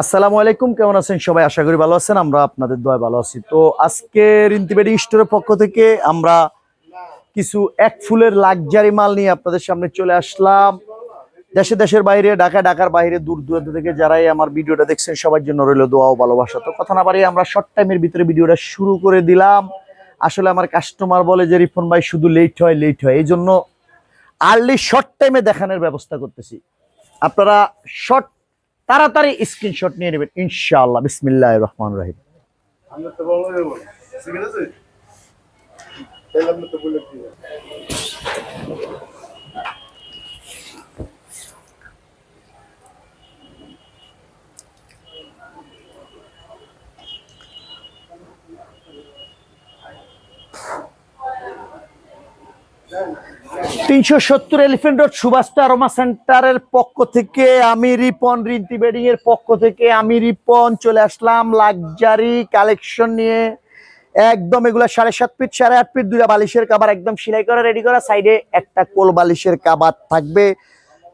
আসসালামু আলাইকুম, কেমন আছেন? সবাই আশা করি ভালো আছেন, আমরা আপনাদের দোয়া ভালো আছি। তো আজকে রিন্তিবেডি স্টোরের পক্ষ থেকে আমরা কিছু এক ফুলের লাক্সারি মাল নিয়ে আপনাদের সামনে চলে আসলাম। দেশে দেশের বাইরে ঢাকা ঢাকার বাইরে, দূর দূরান্ত থেকে যারাই আমার ভিডিওটা দেখছেন, সবার জন্য রইল দোয়া ও ভালোবাসা। তো কথা না বাড়িয়ে আমরা শর্ট টাইমের ভিতরে ভিডিওটা শুরু করে দিলাম। আসলে আমার কাস্টমার বলে যে রিফন ভাই, শুধু লেট হয় লেট হয়। এই জন্য আর্লি শর্ট টাইমে দেখানোর ব্যবস্থা করতেছি। আপনারা শর্ট তাড়াতাড়ি স্ক্রিনশট নিয়ে নেবেন ইনশাআল্লাহ। বিসমিল্লাহ রহমান রহিম। ঠিক আছে তাহলে আমরা তো বলে দিই তিনশো সত্তর এলিফেন্ট রোড সুভাষটা আরোমা সেন্টারের পক্ষ থেকে আমি রিপন, রিন্তি বেডিং এর পক্ষ থেকে আমি রিপন চলে আসলাম লাক্সারি কালেকশন নিয়ে। একদম এগুলা সাড়ে সাত ফিট, সাড়ে আট ফিট, দুইটা বালিশের কাবার একদম সেলাই করা রেডি করা। সাইডে একটা কোল বালিশের কাবার থাকবে।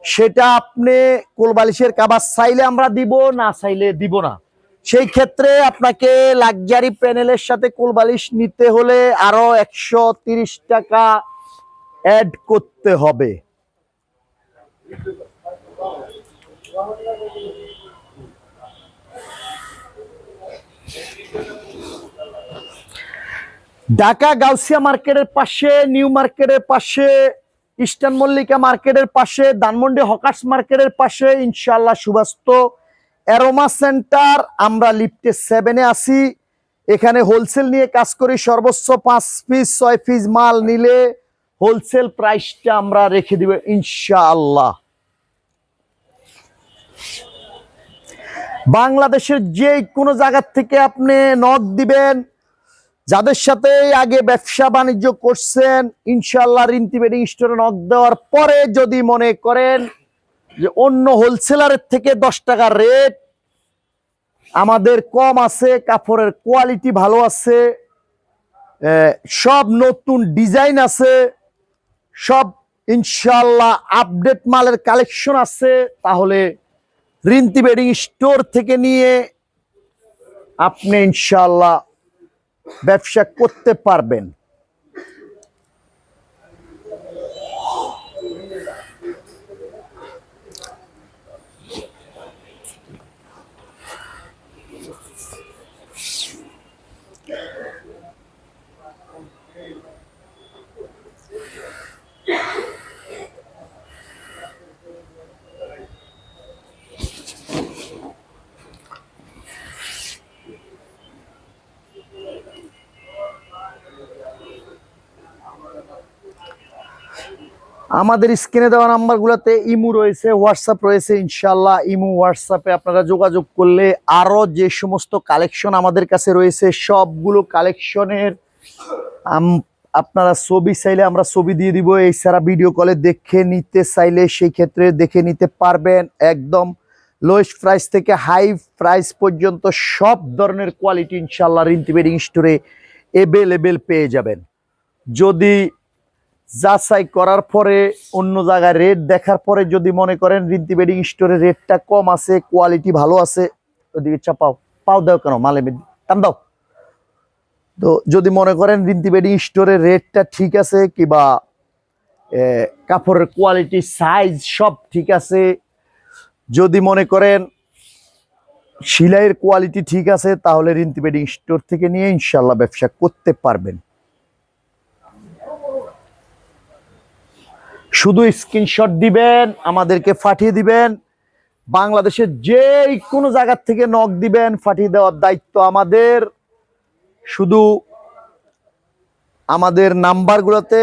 সেটা আপনি কোল বালিশের কাবার চাইলে আমরা দিব, না চাইলে দিব না। সেই ক্ষেত্রে আপনাকে লাক্সারি প্যানেলের সাথে কোল বালিশ নিতে হলে আরও একশো টাকা অ্যাড করতে হবে। ঢাকা গাউসিয়া মার্কেটের পাশে, নিউ মার্কেটের পাশে, ইস্টার্ন মল্লিকা মার্কেটের পাশে, ধানমন্ডি হকার্স মার্কেটের পাশে ইনশাল্লাহ সুবাস্ত অ্যারোমা সেন্টার। আমরা লিফটে সেভেনে আসি এখানে হোলসেল নিয়ে কাজ করি, সর্বোচ্চ পাঁচ পিস, ছয় পিস মাল নিলে হোলসেল প্রাইসটা আমরা রেখে দিব ইনশাআল্লাহ। বাংলাদেশের যে কোনো জায়গার থেকে আপনি নক দিবেন, যাদের সাথে আগে ব্যবসা বাণিজ্য করছেন ইনশাল্লাহ রিন্তি বেডিং স্টোরে নক দেওয়ার পরে যদি মনে করেন যে অন্য হোলসেলারের থেকে দশ টাকা রেট, আমাদের কম আছে, কাপড়ের কোয়ালিটি ভালো আছে সব নতুন ডিজাইন আছে সব ইনশাল্লাহ আপডেট মালের কালেকশন আছে, তাহলে রিন্তি বেডিং স্টোর থেকে নিয়ে আপনি ইনশাল্লাহ ব্যবসা করতে পারবেন। আমাদের স্ক্রিনে দেওয়া নাম্বারগুলোতে ইমু রয়েছে, হোয়াটসঅ্যাপ রয়েছে ইনশাল্লাহ ইমু, হোয়াটসঅ্যাপে আপনারা যোগাযোগ করলে আরও যে সমস্ত কালেকশন আমাদের কাছে রয়েছে, সবগুলো কালেকশনের আপনারা ছবি চাইলে আমরা ছবি দিয়ে দিব এছাড়া ভিডিও কলে দেখে নিতে চাইলে সেই ক্ষেত্রে দেখে নিতে পারবেন একদম লোয়েস্ট প্রাইস থেকে হাই প্রাইস পর্যন্ত সব ধরনের কোয়ালিটি ইনশাল্লাহ রিন্তি বেডিং স্টোরে এভেলেবেল পেয়ে যাবেন। যদি যাচাই করার পরে অন্য জায়গায় রেট দেখার পরে যদি মনে করেন রিন্তি বেডিং স্টোরে রেটটা কম আছে কোয়ালিটি ভালো আছে ওদিকে চাপাও পাও। দাও কেন? মালে দাম দাও। তো যদি মনে করেন রিন্তি বেডিং স্টোরের রেটটা ঠিক আছে, কিবা কাপড়ের কোয়ালিটি সাইজ সব ঠিক আছে, যদি মনে করেন সিলাইয়ের কোয়ালিটি ঠিক আছে, তাহলে রিন্তি বেডিং স্টোর থেকে নিয়ে ইনশাল্লাহ ব্যবসা করতে পারবেন। শুধু স্ক্রিনশট দিবেন, আমাদেরকে পাঠিয়ে দিবেন। বাংলাদেশের যে কোনো জায়গার থেকে নক দিবেন, পাঠিয়ে দেওয়ার দায়িত্ব আমাদের। শুধু আমাদের নাম্বারগুলোতে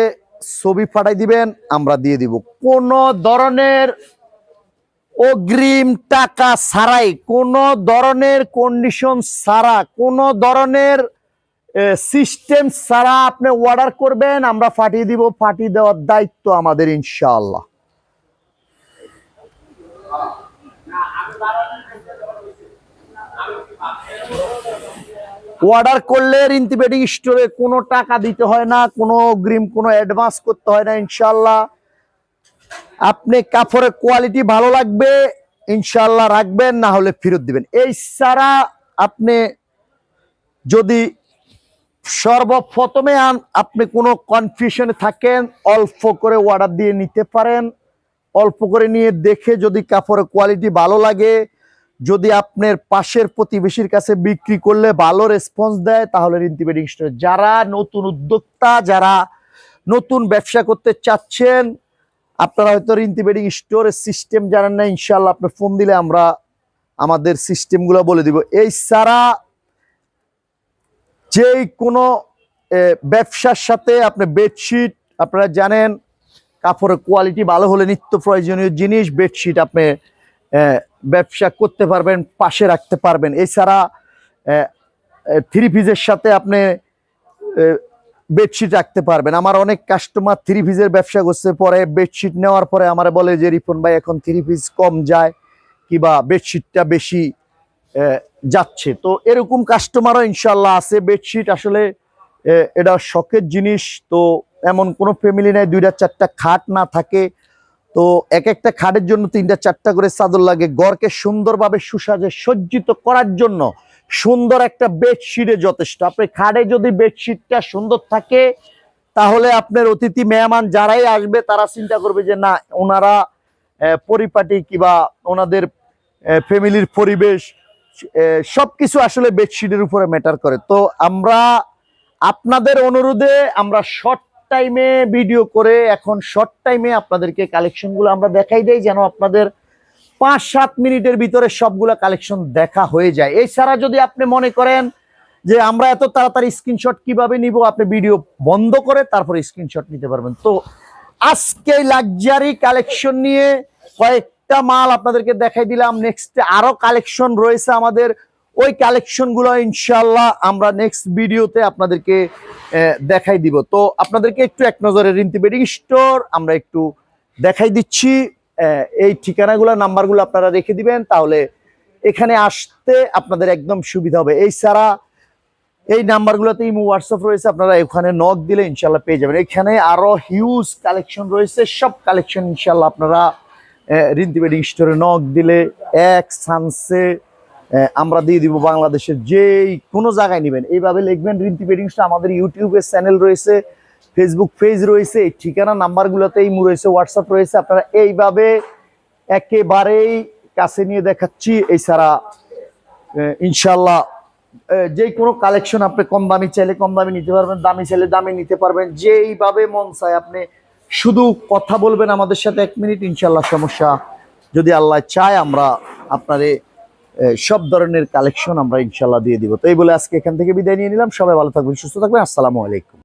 ছবি পাঠাই দিবেন, আমরা দিয়ে দিব। কোন ধরনের অগ্রিম টাকা ছাড়াই, কোন ধরনের কন্ডিশন ছাড়া, কোন ধরনের সিস্টেম ছাড়া আপনি অর্ডার করবেন, আমরা পাঠিয়ে দিব পাঠিয়ে দেওয়ার দায়িত্ব আমাদের, ইনশাআল্লাহ। অর্ডার করলে বেডিং স্টোরে কোনো টাকা দিতে হয় না, কোনো অগ্রিম, কোনো অ্যাডভান্স করতে হয় না ইনশাল্লাহ আপনি কাপড়ের কোয়ালিটি ভালো লাগবে ইনশাল্লাহ রাখবেন, না হলে ফেরত দিবেন। এই ছাড়া আপনি যদি সর্বপ্রথমে আপনি কোনো কনফিউশনে থাকেন, অল্প করে অর্ডার দিয়ে নিতে পারেন। অল্প করে নিয়ে দেখে যদি কাপড়ের কোয়ালিটি ভালো লাগে, যদি আপনার পাশের প্রতিবেশীর কাছে বিক্রি করলে ভালো রেসপন্স দেয়, তাহলে রিন্তি বেডিং স্টোর যারা নতুন উদ্যোক্তা, যারা নতুন ব্যবসা করতে চাচ্ছেন, আপনারা হয়তো রিন্তি বেডিং স্টোরের সিস্টেম জানেন না ইনশাল্লাহ আপনি ফোন দিলে আমরা আমাদের সিস্টেমগুলো বলে দিব। এই ছাড়া যেই কোনো ব্যবসার সাথে আপনি বেডশিট আপনারা জানেন, কাপড়ের কোয়ালিটি ভালো হলে নিত্য প্রয়োজনীয় জিনিস বেডশিট আপনি ব্যবসা করতে পারবেন, পাশে রাখতে পারবেন। এছাড়া থ্রি পিসের সাথে আপনি বেডশিট রাখতে পারবেন। আমার অনেক কাস্টমার থ্রি পিসের ব্যবসা করছে, পরে বেডশিট নেওয়ার পরে আমার বলে যে, রিপন ভাই, এখন থ্রি পিস কম যায়, কিবা বেডশিটটা বেশি যাচ্ছে। তো এরকম কাস্টমারও ইনশাল্লাহ আছে। বেডশিট আসলে এটা শখের জিনিস। তো এমন কোনো ফ্যামিলি নাই, দুইটা চারটা খাট না থাকে। তো এক একটা খাটের জন্য তিনটা চারটা করে চাদর লাগে। ঘরকে সুন্দরভাবে সুসাজে সজ্জিত করার জন্য সুন্দর একটা বেডশিটে যথেষ্ট। আপনি খাটে যদি বেডশিটটা সুন্দর থাকে, তাহলে আপনার অতিথি মেহমান যারাই আসবে, তারা চিন্তা করবে যে, না, ওনারা পরিপাটি কিবা ওনাদের ফ্যামিলির পরিবেশ সবকিছু আসলে বেডশিটের উপরে ম্যাটার করে। তো আমরা আপনাদের অনুরোধে আমরা শর্ট টাইমে ভিডিও করে এখন শর্ট টাইমে আপনাদেরকে কালেকশনগুলো আমরা দেখাই দেই, যেন আপনাদের পাঁচ সাত মিনিটের ভিতরে সবগুলা কালেকশন দেখা হয়ে যায়। এছাড়া যদি আপনি মনে করেন যে আমরা এত তাড়াতাড়ি স্ক্রিনশট কীভাবে নিব, আপনি ভিডিও বন্ধ করে তারপরে স্ক্রিনশট নিতে পারবেন। তো আজকে লাক্সারি কালেকশন নিয়ে কয়েকটা মাল আপনাদেরকে দেখাই দিলাম। নেক্সট আরও কালেকশন রয়েছে আমাদের। ওই কালেকশনগুলো ইনশাল্লাহ আমরা নেক্সট ভিডিওতে আপনাদেরকে দেখাই দিব। তো আপনাদেরকে একটু এক নজরে রিন্তি বেডিং স্টোর আমরা একটু দেখাই দিচ্ছি। এই ঠিকানাগুলো, নাম্বারগুলো আপনারা রেখে দিবেন, তাহলে এখানে আসতে আপনাদের একদম সুবিধা হবে। এই ছাড়া এই নাম্বারগুলোতে ইমো হোয়াটসঅ্যাপ রয়েছে, আপনারা এখানে নক দিলে ইনশাল্লাহ পেয়ে যাবেন। এখানে আরও হিউজ কালেকশন রয়েছে। সব কালেকশন ইনশাল্লাহ আপনারা রিন্তি বেডিং স্টোরে নক দিলে এক সানসে আমরা দিয়ে দিব বাংলাদেশের যেই কোনো জায়গায় নেবেন। এইভাবে লিখবেন রিন্তি বেডিং আমাদের ইউটিউবের চ্যানেল রয়েছে ফেসবুক পেজ রয়েছে ঠিকানা নাম্বারগুলোতে ইমো রয়েছে হোয়াটসঅ্যাপ রয়েছে। আপনারা এইভাবে একেবারেই কাছে নিয়ে দেখাচ্ছি, এছাড়া ইনশাল্লাহ যে কোনো কালেকশন আপনি কম দামি চাইলে কম দামি নিতে পারবেন, দামি চাইলে দামি নিতে পারবেন, যেইভাবে মন চায় আপনি শুধু কথা বলবেন আমাদের সাথে এক মিনিট ইনশাল্লাহ সমস্যা যদি আল্লাহ চায় আমরা আপনারে সব ধরনের কালেকশন আমরা ইনশাল্লাহ দিয়ে দিব। তো এই বলে আজকে এখান থেকে বিদায় নিয়ে নিলাম। সবাই ভালো থাকবেন, সুস্থ থাকবেন। আসসালামু আলাইকুম।